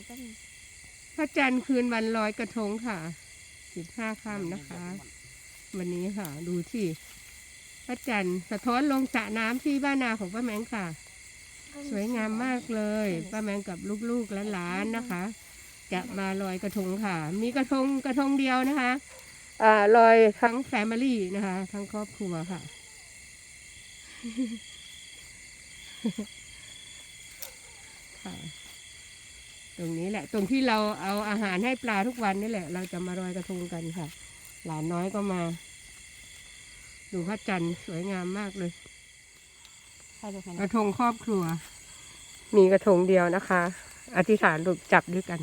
ยวแป๊บนึงพระจันทร์คืนวันลอยกระทงค่ะสิบห้าค่ำนะคะ วันนี้ค่ะ ดูสิพระจันทร์สะท้อนลงสระน้ำที่บ้านนาของป้าแมงค่ะ สวยงามมากเลยป้าแมงกับลูกๆและหลานๆนะคะ จะมาลอยกระทงค่ะ มีกระทงกระทงเดียวนะคะอ่าลอยทั้งแฟมิลี่นะคะ ทั้งครอบครัวค่ะ ตรงนี้แหละ ตรงที่เราเอาอาหารให้ปลาทุกวันนี่แหละ เราจะมาลอยกระทงกันค่ะ หลานน้อยก็มา ดูพระจันทร์สวยงามมากเลยใช่เลยค่ะกระทงครอบครัว มีกระทงเดียวนะคะ อธิษฐานลูกจับด้วยกัน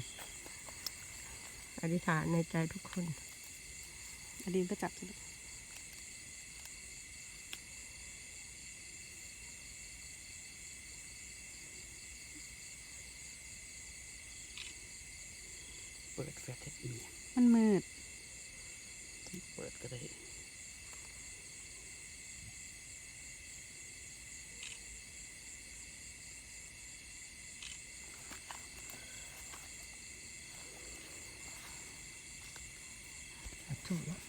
อธิษฐานในใจทุกคนอดีนก็จับสิ เปิดแฟลชให้เมียมันมืด เปิดก็ได้ถูกแล้ว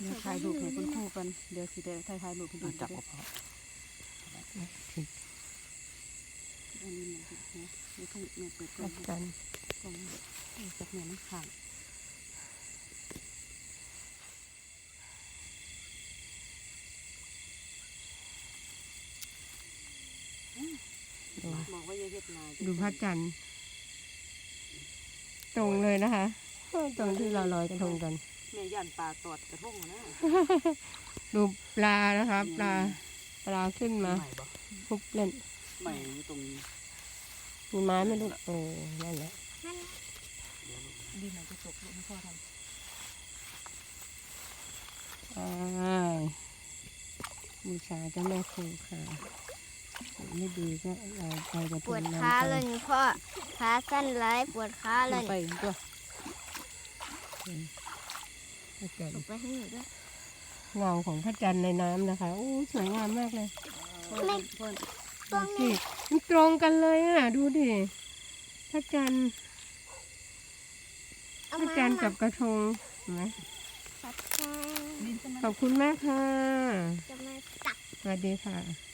เดี๋ยวถ่ายรูปให้คุณครูกันเดี๋ยวสิได้ถ่ายถ่ายรูปให้ดูมาจับด้ก็วยพออันนี้เนี่ยนะไม่ต้องแม่เปิดพกล้อระงจันทร์กล้องจากแม่น้ำขังดูบอกว่าอย่าเฮ็ดนาดูพระจันทร์ตรงเลยนะคะ ตรงที่เราลอยกระทงกัน แม่ย่านปลาตอดกระทงนะ ดูปลานะคะปลาปลาขึ้นมาใหม่ปะพุบเล่นใหม่อยู่ตรงนี้มีไม้ไหม่ลูกโอ้นั่นแหละดีไหนจะจบลูกให้พ่อทอ่าบูชาเจ้าแม่ครูค่ะไม่ดีก็เราไปกระทปวดงขาน้ำเลกัยนนี่พ่อขาสั้นหลายปวดขาำเลลยงไปตัว พระจันทลงร์ไปให้หนูด้วยเงาของพระจันทร์ในน้ำนะคะโอ้สวยงามมากเลยเพื่อนเพื่อนดูสิมันตรงกันเลยอะ ดูดิพระจันทร์เอาพระมาจันทร์มากับกระทงเห็นไหมพระจันทร์ดินใช่ไหมขอบคุณมากค่ะ จะมาตัก สวัสดีค่ะ